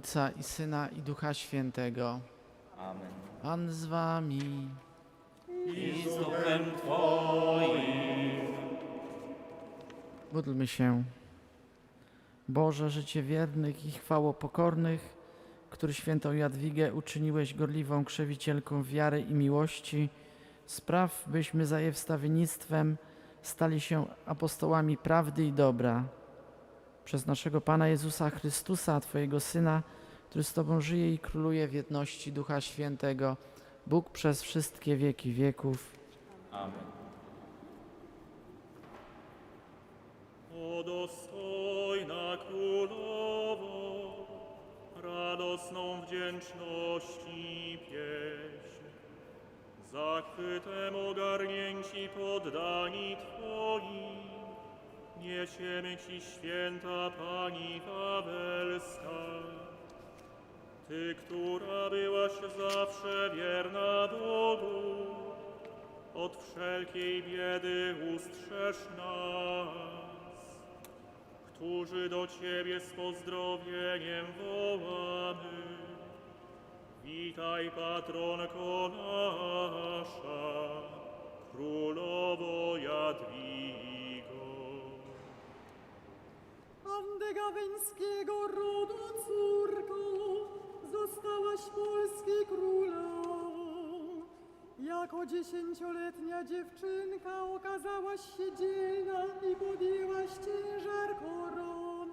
Ojca i Syna i Ducha Świętego. Amen. Pan z wami. I z duchem Twoim. Módlmy się. Boże, życie wiernych i chwało pokornych, który świętą Jadwigę uczyniłeś gorliwą krzewicielką wiary i miłości, spraw, byśmy za jej wstawiennictwem stali się apostołami prawdy i dobra. Przez naszego Pana Jezusa Chrystusa, Twojego Syna, który z Tobą żyje i króluje w jedności Ducha Świętego, Bóg przez wszystkie wieki wieków. Amen. O dostojna królowo, radosną wdzięczności pieśń. Zachwytem ogarnięci poddani Twoi, niesiemy Ci święta Pani Wawelska. Ty, która byłaś zawsze wierna Bogu, od wszelkiej biedy ustrzeż nas, którzy do Ciebie z pozdrowieniem wołamy. Witaj, patronko nasza, królowo Jadwigo. Andy Gaweńskiego rodu córką, zostałaś Polski królową. Jako dziesięcioletnia dziewczynka okazałaś się dzielna i podjęłaś ciężar korony.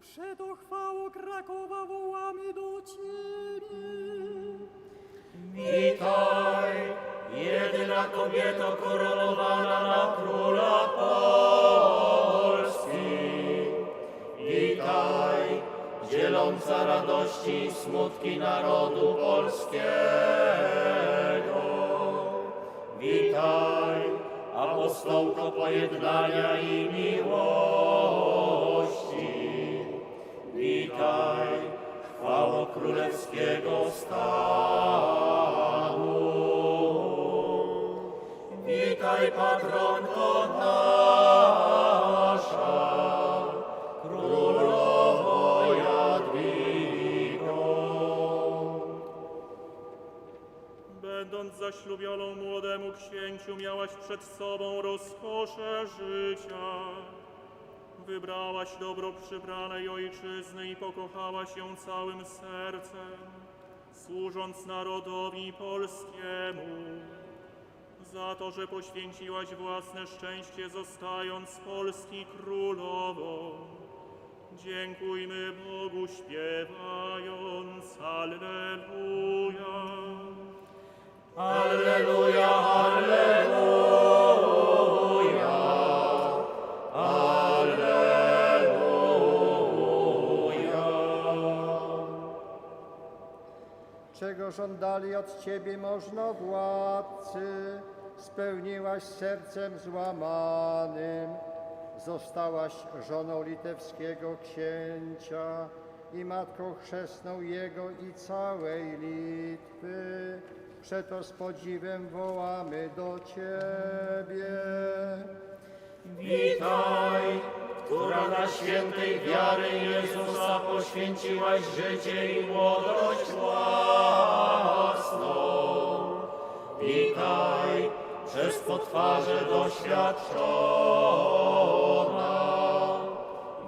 Przeto chwało Krakowa wołamy do Ciebie. Witaj, jedyna kobieto koronowana na króla Polski. Dzieląca radości i smutki narodu polskiego. Witaj, apostołko pojednania i miłości. Witaj, chwało królewskiego stanu. Witaj, patronko nasza, Będąc zaślubioną młodemu księciu, miałaś przed sobą rozkosze życia. Wybrałaś dobro przybranej ojczyzny i pokochałaś ją całym sercem, służąc narodowi polskiemu. Za to, że poświęciłaś własne szczęście, zostając Polski królową. Dziękujmy Bogu śpiewając. Alleluja, Żądali od Ciebie można władcy, spełniłaś sercem złamanym. Zostałaś żoną litewskiego księcia i matką chrzestną jego i całej Litwy. Przeto z podziwem wołamy do Ciebie. Witaj, która na świętej wiary Jezusa poświęciłaś życie i młodość własną. Witaj, przez potwarze doświadczona.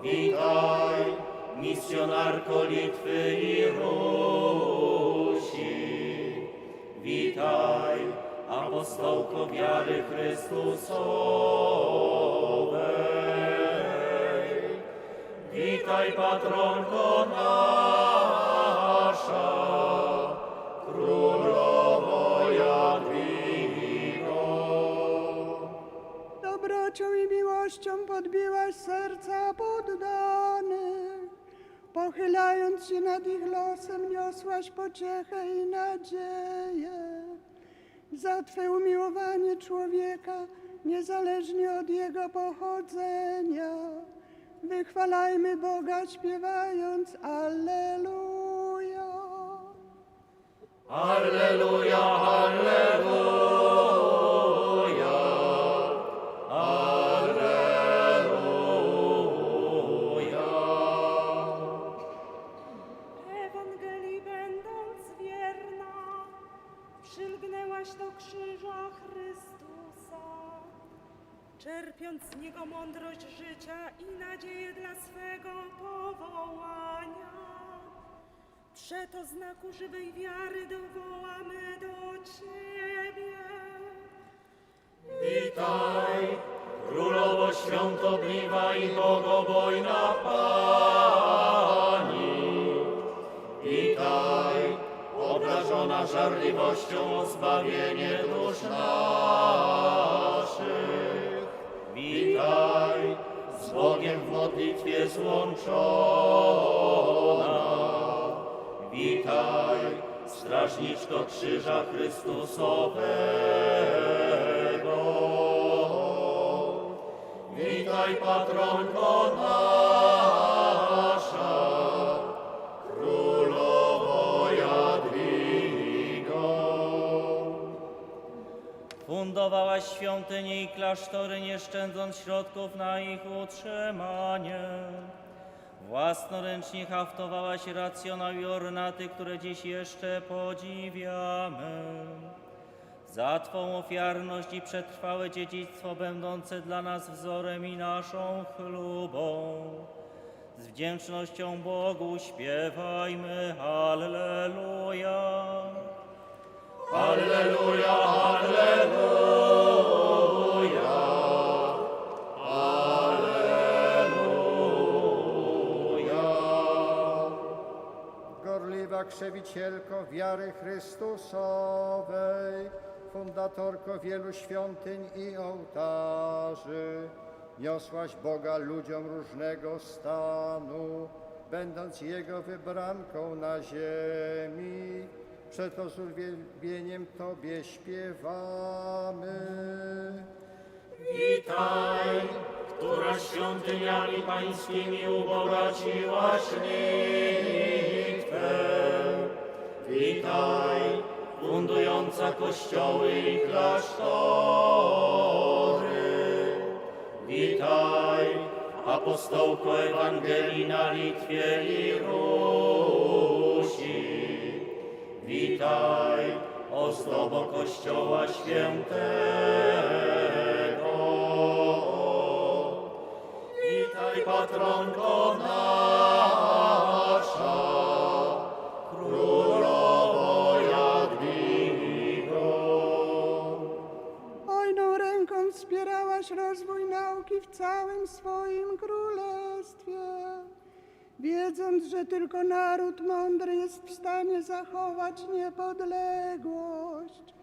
Witaj, misjonarko Litwy i Rusi. Witaj, apostołko wiary Chrystusowej. Witaj, patronko nasza, królowo. Dobrocią i miłością podbiłaś serca poddanych. Pochylając się nad ich losem, niosłaś pociechę i nadzieję. Za Twe umiłowanie człowieka, niezależnie od jego pochodzenia. Wychwalajmy Boga śpiewając Alleluja. Alleluja, Alleluja, Alleluja. Ewangelii będąc wierna, przylgnęłaś do krzyża Chrystusa, czerpiąc z Niego mądrość życia i nadzieję dla swego powołania. Przeto znaku żywej wiary Witaj, Królowo świątobliwa i bogobojna Pani. Witaj, obrażona żarliwością o zbawienie dusz naszych. Witaj, z Bogiem w modlitwie złączona. Witaj, strażniczko krzyża Chrystusowego. Witaj, patronko nasza, królowo Jadwigo. Fundowałaś świątynie i klasztory, nie szczędząc środków na ich utrzymanie. Własnoręcznie haftowałaś racjonał i ornaty, które dziś jeszcze podziwiamy. Za Twą ofiarność i przetrwałe dziedzictwo, będące dla nas wzorem i naszą chlubą. Z wdzięcznością Bogu śpiewajmy Alleluja. Alleluja, Alleluja. Alleluja. Gorliwa krzewicielko wiary Chrystusowej, fundatorko wielu świątyń i ołtarzy, niosłaś Boga ludziom różnego stanu, będąc Jego wybranką na ziemi. Przeto z uwielbieniem Tobie śpiewamy. Witaj, która świątyniami pańskimi ubogaciłaś Litwę. Witaj, fundująca kościoły i klasztory. Witaj, apostołko Ewangelii na Litwie i Rusi. Witaj, ozdobo Kościoła Świętego. Witaj, patronko nasza, rozwój nauki w całym swoim królestwie, wiedząc, że tylko naród mądry jest w stanie zachować niepodległość.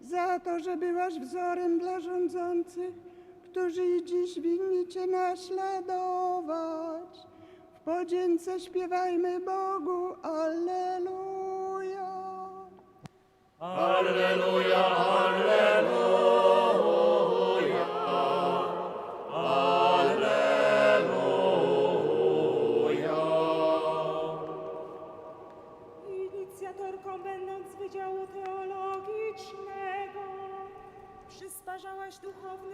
Za to, że byłaś wzorem dla rządzących, którzy i dziś winni Cię naśladować. W podzięce śpiewajmy Bogu Alleluja. Alleluja, Alleluja,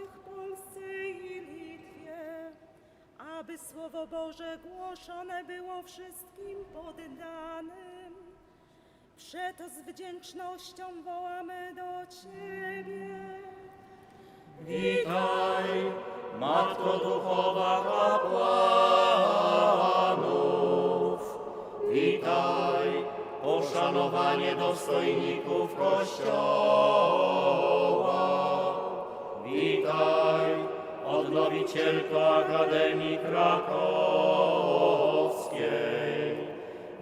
w Polsce i Litwie, aby Słowo Boże głoszone było wszystkim poddanym. Przeto z wdzięcznością wołamy do Ciebie. Witaj, Matko Duchowa kapłanów. Witaj, poszanowanie dostojników Kościoła. Witaj, odnowicielko Akademii Krakowskiej.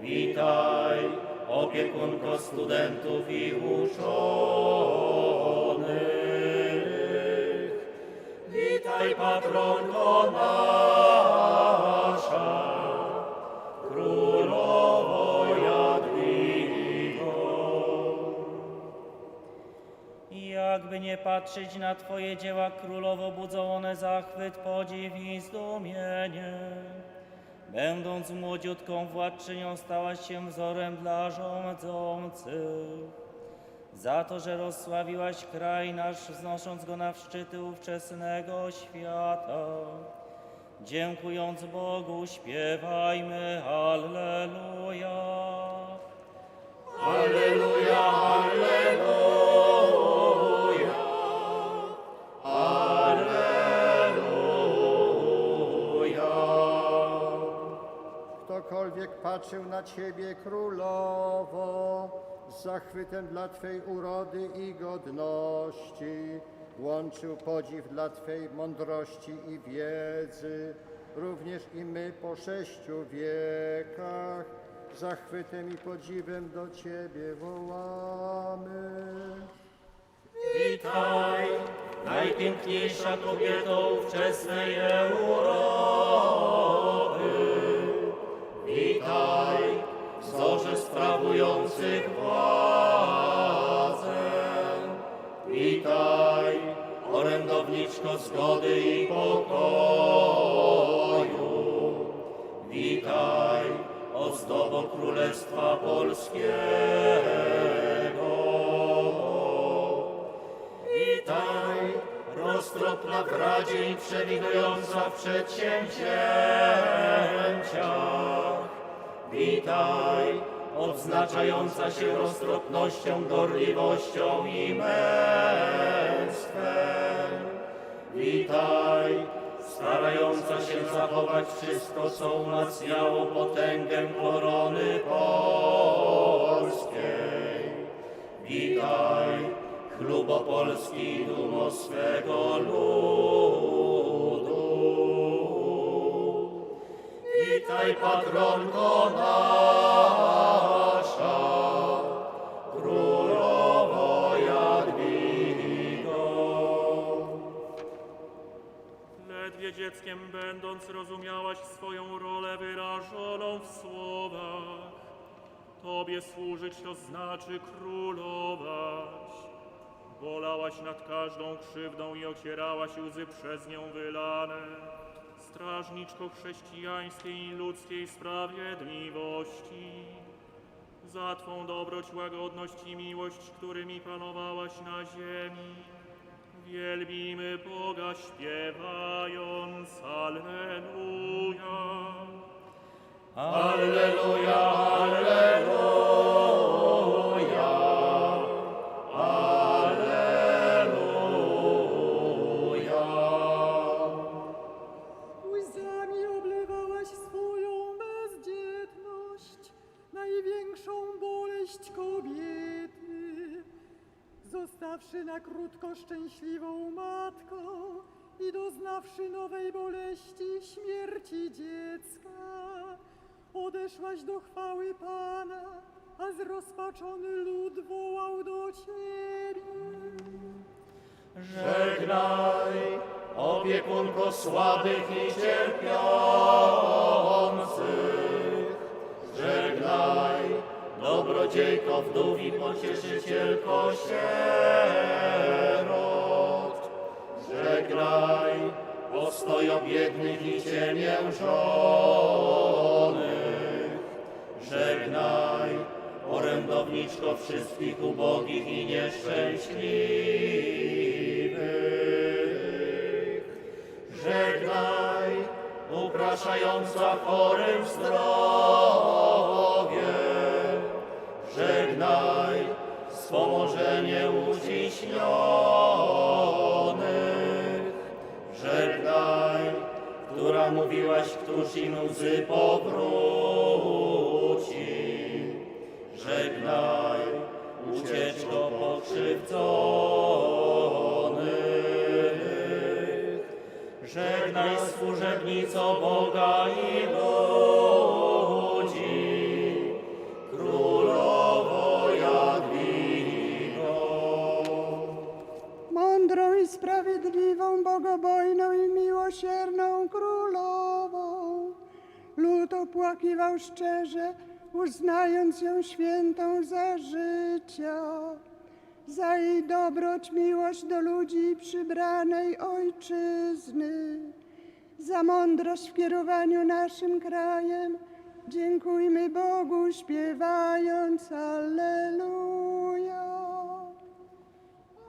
Witaj, opiekunko studentów i uczonych. Witaj, patronko nasza, patrzeć na Twoje dzieła, królowo, budzą one zachwyt, podziw i zdumienie. Będąc młodziutką władczynią, stałaś się wzorem dla rządzących. Za to, że rozsławiłaś kraj nasz, wznosząc go na szczyty ówczesnego świata. Dziękując Bogu, śpiewajmy Alleluja. Alleluja, Alleluja. Patrzył na Ciebie królowo z zachwytem dla Twej urody i godności. Łączył podziw dla Twej mądrości i wiedzy. Również i my po sześciu wiekach zachwytem i podziwem do Ciebie wołamy. Witaj, najpiękniejsza kobieto ówczesnej Europy. Witaj, wzorze sprawujących władzę. Witaj, orędowniczko zgody i pokoju. Witaj, ozdobo Królestwa Polskiego. Witaj, roztropna w radzie i przewidująca w przedsięwzięciach. Witaj, odznaczająca się roztropnością, gorliwością i męstwem. Witaj, starająca się zachować wszystko, co umacniało potęgę korony polskiej. Witaj, chlubo Polski, dumo swego ludu. Witaj, patronko nasza, królowo Jadwigo. Ledwie dzieckiem będąc, rozumiałaś swoją rolę wyrażoną w słowach. Tobie służyć to znaczy królować. Bolałaś nad każdą krzywdą i ocierałaś łzy przez nią wylane. Strażniczko chrześcijańskiej i ludzkiej sprawiedliwości. Za Twą dobroć, łagodność i miłość, którymi panowałaś na ziemi. Wielbimy Boga śpiewając Alleluja. Alleluja, Alleluja, Na krótko szczęśliwą matką i doznawszy nowej boleści śmierci dziecka, odeszłaś do chwały Pana, a zrozpaczony lud wołał do Ciebie. Żegnaj, opiekunko słabych i cierpiących. Żegnaj, dobrodziejko wdów i pocieszycielko sierot. Żegnaj, ostojo biednych i ciemiężonych. Żegnaj, orędowniczko wszystkich ubogich i nieszczęśliwych. Żegnaj, upraszająca chorym zdrowie. Żegnaj, wspomożenie uciśnionych. Żegnaj, która mówiłaś, któż im łzy powróci. Żegnaj, ucieczko pokrzywdzonych. Żegnaj, służebnico Boga i Lud opłakiwał szczerze, uznając ją świętą za życia, za jej dobroć, miłość do ludzi przybranej ojczyzny, za mądrość w kierowaniu naszym krajem. Dziękujmy Bogu, śpiewając. Alleluja,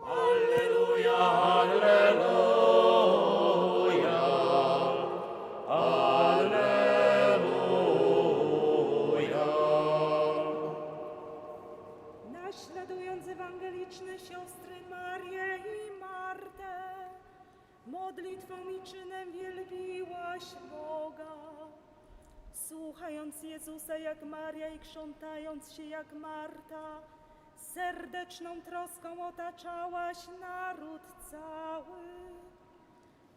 Alleluja, Alleluja. Boga. słuchając Jezusa jak Maria i krzątając się jak Marta, serdeczną troską otaczałaś naród cały.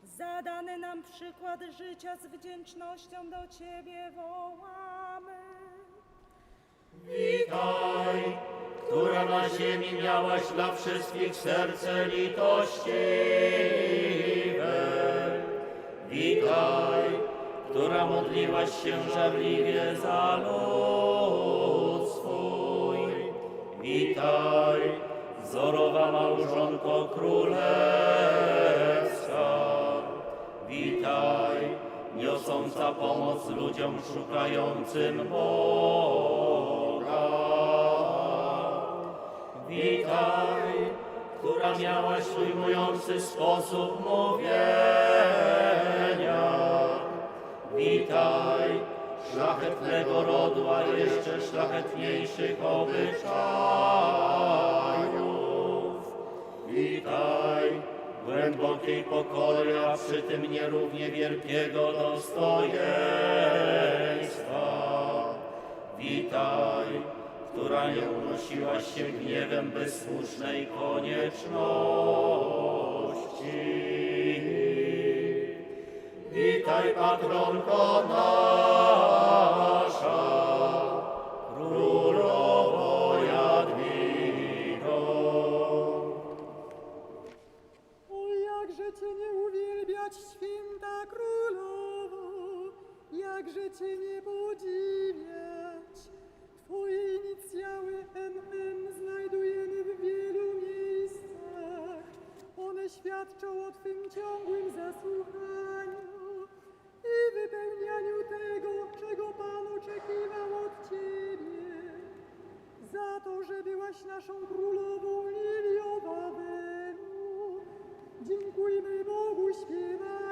Zadany nam przykład życia z wdzięcznością do Ciebie wołamy. Witaj, która na ziemi miałaś dla wszystkich serce litościwe. Witaj, która modliłaś się żarliwie za lud swój. Witaj, wzorowa małżonko królewska. Witaj, niosąca pomoc ludziom szukającym Boga. Witaj, która miałaś ujmujący sposób mówienia. Witaj, szlachetnego rodu, a jeszcze szlachetniejszych obyczajów. Witaj, głębokiej pokory, a przy tym nierównie wielkiego dostojeństwa. Witaj, która nie unosiłaś się gniewem bezsłusznej konieczności. Witaj, patronko nasza, królowo Jadwigo. O jakże Cię nie uwielbiać, święta królowo, jakże Cię nie podziwiać. Twoje inicjały MM znajdujemy w wielu miejscach. One świadczą o Twym ciągłym zasłuchaniu i wypełnianiu tego, czego Pan oczekiwał od Ciebie. Za to, że byłaś naszą królową Liliowawemu. Dziękujmy Bogu śpiewając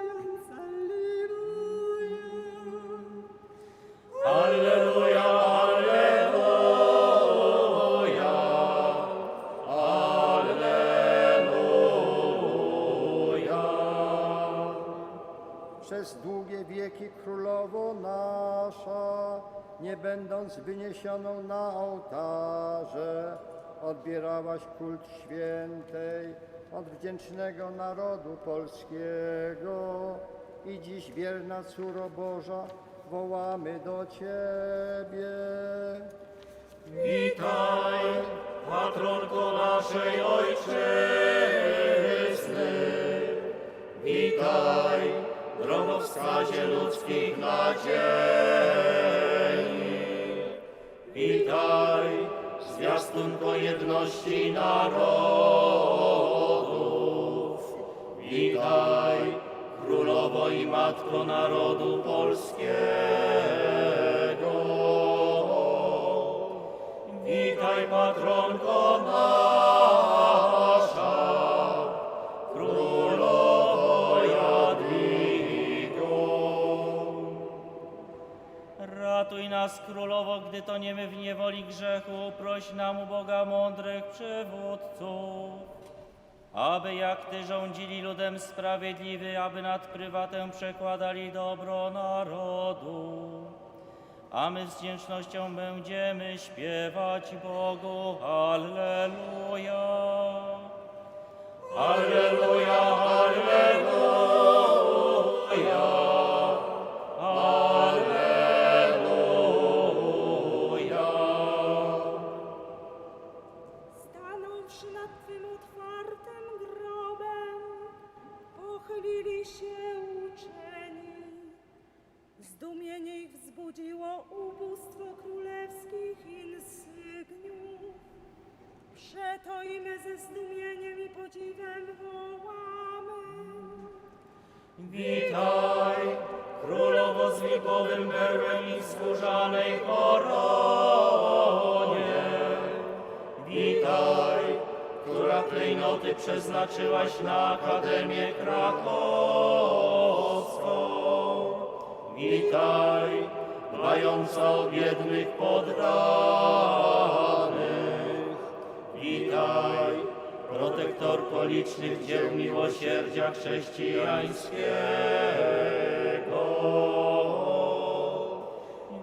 będąc wyniesioną na ołtarze, odbierałaś kult świętej od wdzięcznego narodu polskiego. I dziś wierna córo Boża, wołamy do Ciebie. Witaj, patronko naszej ojczyzny. Witaj, drogowskazie ludzkich nadziei. Witaj, zwiastunko jedności narodów. Witaj, królowo i matko narodu polskiego. Witaj, patronko nasza, nas, Królowo, gdy toniemy w niewoli grzechu, proś nam u Boga mądrych przywódców, aby jak Ty rządzili ludem sprawiedliwy, aby nad prywatem przekładali dobro narodu. A my z wdzięcznością będziemy śpiewać Bogu Alleluja. Alleluja, Alleluja, Witaj, królowo z lipowym berłem i skórzanej koronie. Witaj, która klejnoty przeznaczyłaś na Akademię Krakowską. Witaj, dbająca o biednych poddanych. Protektorko licznych dzieł miłosierdzia chrześcijańskiego.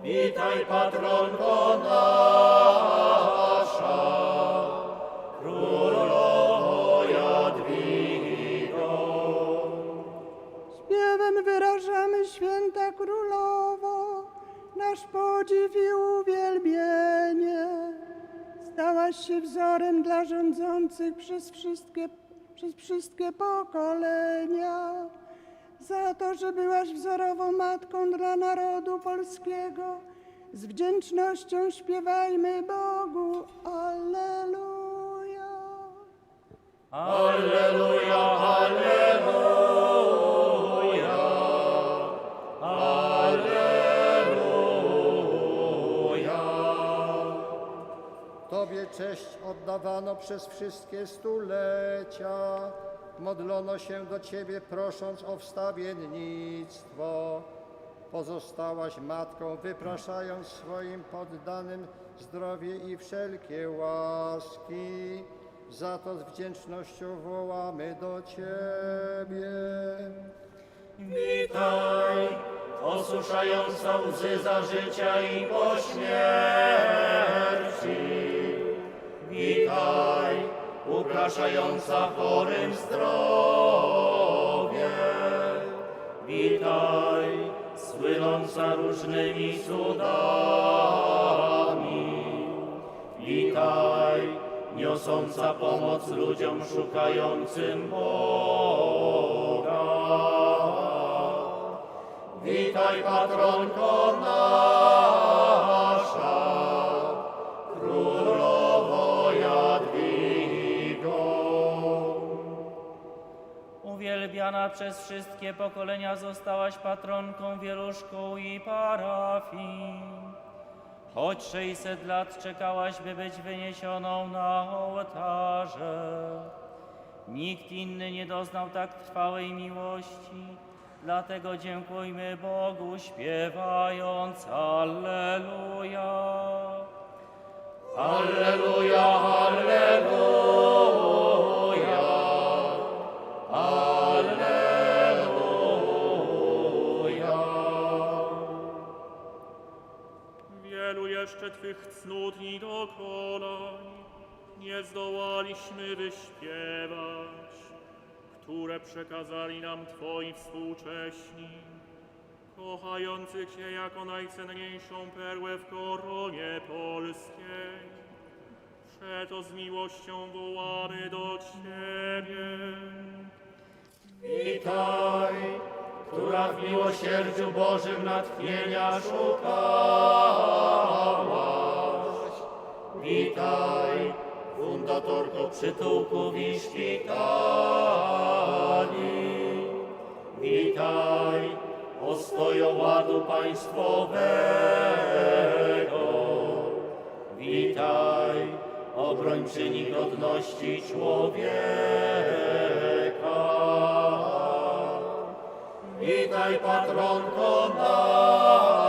Witaj, patronko nasza, królowo Jadwigo. Śpiewem wyrażamy święta królowo, nasz podziw i uwielbienie. Stałaś się wzorem dla rządzących przez wszystkie, przez wszystkie pokolenia. Za to, że byłaś wzorową matką dla narodu polskiego, z wdzięcznością śpiewajmy Bogu. Alleluja. Alleluja, alleluja, Tobie cześć oddawano przez wszystkie stulecia. Modlono się do Ciebie, prosząc o wstawiennictwo. Pozostałaś matką, wypraszając swoim poddanym zdrowie i wszelkie łaski. Za to z wdzięcznością wołamy do Ciebie. Witaj, osuszająca łzy za życia i po śmierci. Witaj, upraszająca chorym zdrowie. Witaj, słynąca różnymi cudami. Witaj, niosąca pomoc ludziom szukającym Boga. Witaj, patronko nasza, Przez wszystkie pokolenia zostałaś patronką wielu szkół i parafii. Choć 600 lat czekałaś, by być wyniesioną na ołtarze. Nikt inny nie doznał tak trwałej miłości, dlatego dziękujmy Bogu śpiewając Alleluja. Alleluja, alleluja, alleluja. Jeszcze Twych cnót i dokonań nie zdołaliśmy wyśpiewać, które przekazali nam Twoi współcześni, kochający Cię jako najcenniejszą perłę w koronie polskiej. Przeto z miłością wołamy do Ciebie. Witaj, która w miłosierdziu Bożym natchnienia szukałaś. Witaj, fundatorko przytułków i szpitali. Witaj, ostojo ładu państwowego. Witaj, obrończyni godności człowieka. Witaj, patronko nasza,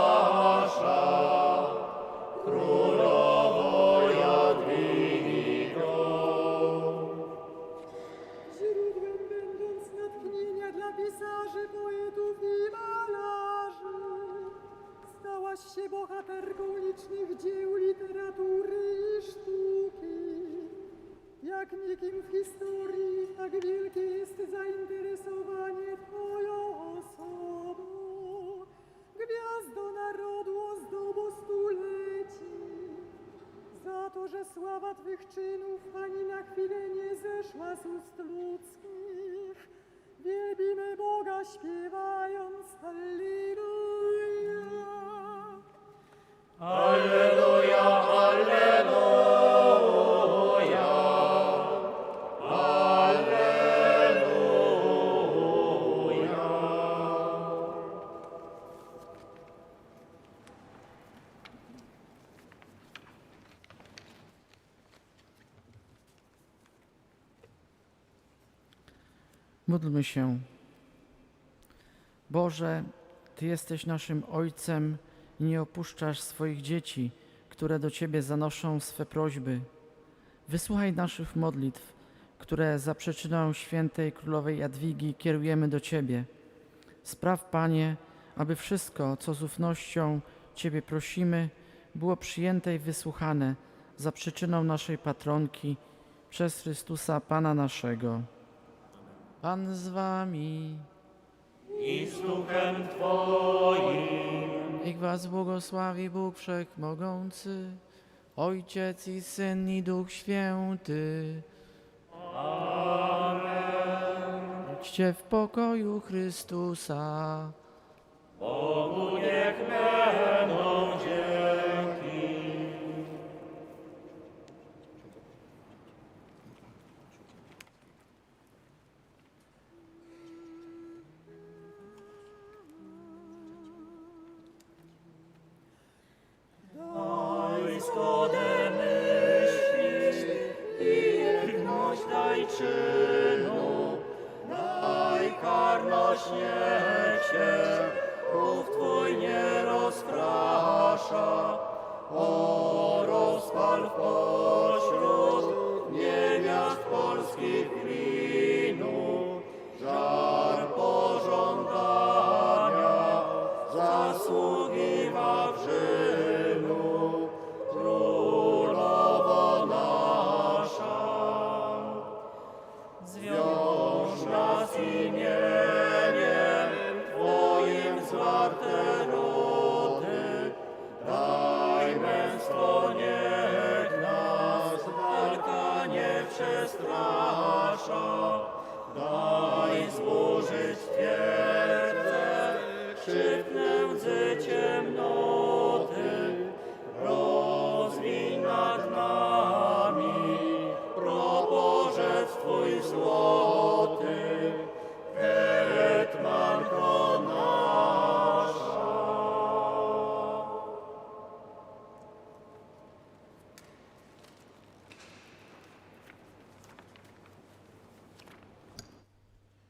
Módlmy się. Boże, Ty jesteś naszym Ojcem i nie opuszczasz swoich dzieci, które do Ciebie zanoszą swe prośby. Wysłuchaj naszych modlitw, które za przyczyną świętej królowej Jadwigi kierujemy do Ciebie. Spraw, Panie, aby wszystko, co z ufnością Ciebie prosimy, było przyjęte i wysłuchane za przyczyną naszej patronki przez Chrystusa Pana naszego. Pan z Wami. I z duchem Twoim. Niech Was błogosławi Bóg Wszechmogący, Ojciec i Syn i Duch Święty. Amen. Idźcie w pokoju Chrystusa. Bogu